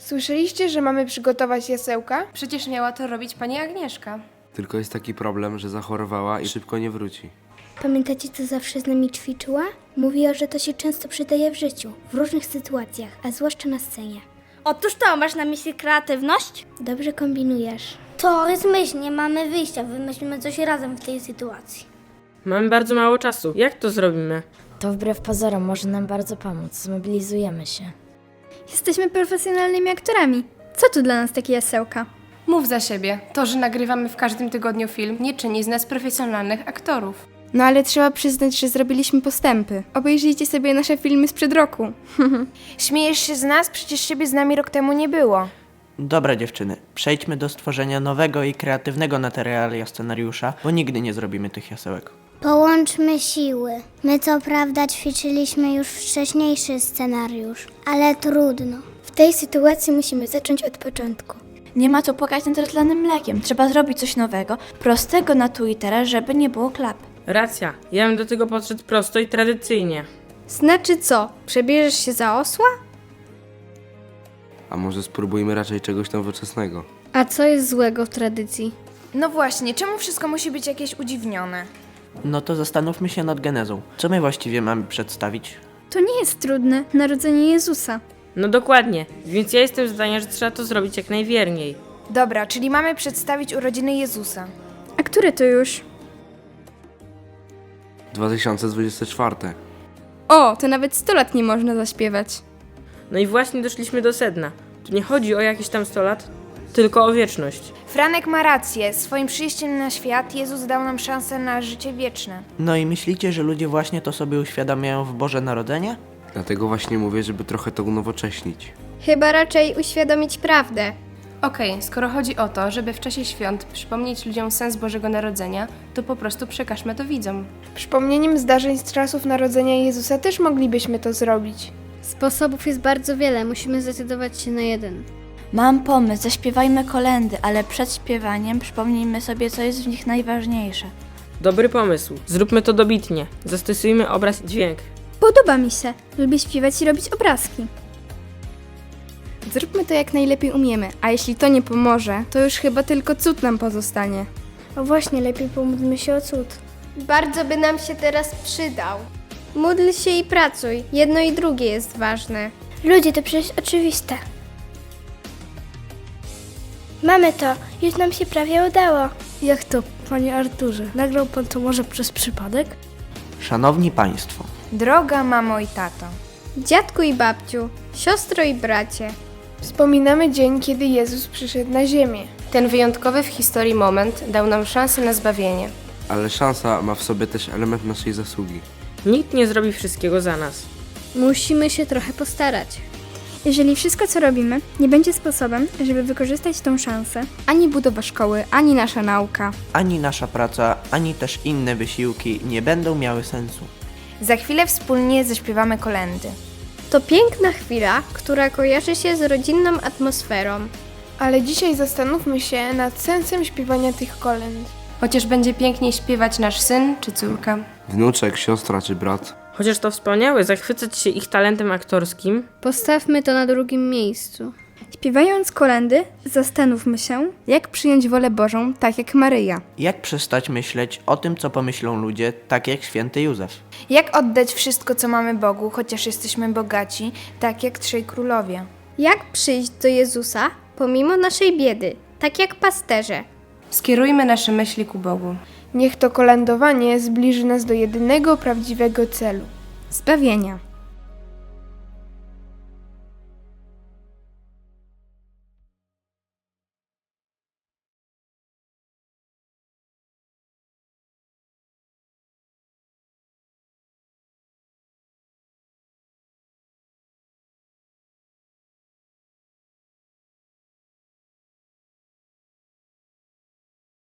Słyszeliście, że mamy przygotować jasełka? Przecież miała to robić pani Agnieszka. Tylko jest taki problem, że zachorowała i szybko nie wróci. Pamiętacie, co zawsze z nami ćwiczyła? Mówiła, że to się często przydaje w życiu, w różnych sytuacjach, a zwłaszcza na scenie. Otóż to, masz na myśli kreatywność? Dobrze kombinujesz. To jest myśl, nie mamy wyjścia, wymyślimy coś razem w tej sytuacji. Mamy bardzo mało czasu. Jak to zrobimy? To wbrew pozorom może nam bardzo pomóc. Zmobilizujemy się. Jesteśmy profesjonalnymi aktorami. Co tu dla nas takie jasełka? Mów za siebie. To, że nagrywamy w każdym tygodniu film, nie czyni z nas profesjonalnych aktorów. No ale trzeba przyznać, że zrobiliśmy postępy. Obejrzyjcie sobie nasze filmy sprzed roku. Śmiejesz się z nas? Przecież ciebie z nami rok temu nie było. Dobra dziewczyny, przejdźmy do stworzenia nowego i kreatywnego materialia scenariusza, bo nigdy nie zrobimy tych jasełek. Połączmy siły. My co prawda ćwiczyliśmy już wcześniejszy scenariusz, ale trudno. W tej sytuacji musimy zacząć od początku. Nie ma co płakać nad rozlanym mlekiem. Trzeba zrobić coś nowego, prostego na tu i teraz, żeby nie było klap. Racja. Ja bym do tego podszedł prosto i tradycyjnie. Znaczy co? Przebierzesz się za osła? A może spróbujmy raczej czegoś nowoczesnego? A co jest złego w tradycji? No właśnie, czemu wszystko musi być jakieś udziwnione? No to zastanówmy się nad genezą. Co my właściwie mamy przedstawić? To nie jest trudne. Narodzenie Jezusa. No dokładnie. Więc ja jestem zdania, że trzeba to zrobić jak najwierniej. Dobra, czyli mamy przedstawić urodziny Jezusa. A które to już? 2024. O, to nawet 100 lat nie można zaśpiewać. No i właśnie doszliśmy do sedna. Tu nie chodzi o jakieś tam 100 lat, tylko o wieczność. Franek ma rację. Swoim przyjściem na świat Jezus dał nam szansę na życie wieczne. No i myślicie, że ludzie właśnie to sobie uświadamiają w Boże Narodzenie? Dlatego właśnie mówię, żeby trochę to unowocześnić. Chyba raczej uświadomić prawdę. Okej, skoro chodzi o to, żeby w czasie świąt przypomnieć ludziom sens Bożego Narodzenia, to po prostu przekażmy to widzom. Przypomnieniem zdarzeń z czasów narodzenia Jezusa też moglibyśmy to zrobić. Sposobów jest bardzo wiele, musimy zdecydować się na jeden. Mam pomysł, zaśpiewajmy kolendy, ale przed śpiewaniem przypomnijmy sobie, co jest w nich najważniejsze. Dobry pomysł. Zróbmy to dobitnie. Zastosujmy obraz i dźwięk. Podoba mi się. Lubię śpiewać i robić obrazki. Zróbmy to jak najlepiej umiemy, a jeśli to nie pomoże, to już chyba tylko cud nam pozostanie. O właśnie, lepiej pomódlmy się o cud. Bardzo by nam się teraz przydał. Módl się i pracuj. Jedno i drugie jest ważne. Ludzie, to przecież oczywiste. Mamy to, już nam się prawie udało. Jak to, panie Arturze? Nagrał pan to może przez przypadek? Szanowni Państwo, Droga mamo i tato. Dziadku i babciu, siostro i bracie. Wspominamy dzień, kiedy Jezus przyszedł na ziemię. Ten wyjątkowy w historii moment dał nam szansę na zbawienie. Ale szansa ma w sobie też element naszej zasługi. Nikt nie zrobi wszystkiego za nas. Musimy się trochę postarać. Jeżeli wszystko, co robimy, nie będzie sposobem, żeby wykorzystać tą szansę, ani budowa szkoły, ani nasza nauka, ani nasza praca, ani też inne wysiłki nie będą miały sensu. Za chwilę wspólnie zaśpiewamy kolendy. to piękna chwila, która kojarzy się z rodzinną atmosferą. Ale dzisiaj zastanówmy się nad sensem śpiewania tych kolęd. Chociaż będzie piękniej śpiewać nasz syn czy córka. Wnuczek, siostra czy brat. Chociaż to wspaniałe zachwycać się ich talentem aktorskim, Postawmy to na drugim miejscu. Śpiewając kolendy, zastanówmy się, jak przyjąć wolę Bożą, tak jak Maryja. Jak przestać myśleć o tym, co pomyślą ludzie, tak jak święty Józef? Jak oddać wszystko, co mamy Bogu, chociaż jesteśmy bogaci, tak jak trzej królowie? Jak przyjść do Jezusa pomimo naszej biedy, tak jak pasterze. Skierujmy nasze myśli ku Bogu. Niech to kolędowanie zbliży nas do jedynego prawdziwego celu. Zbawienia.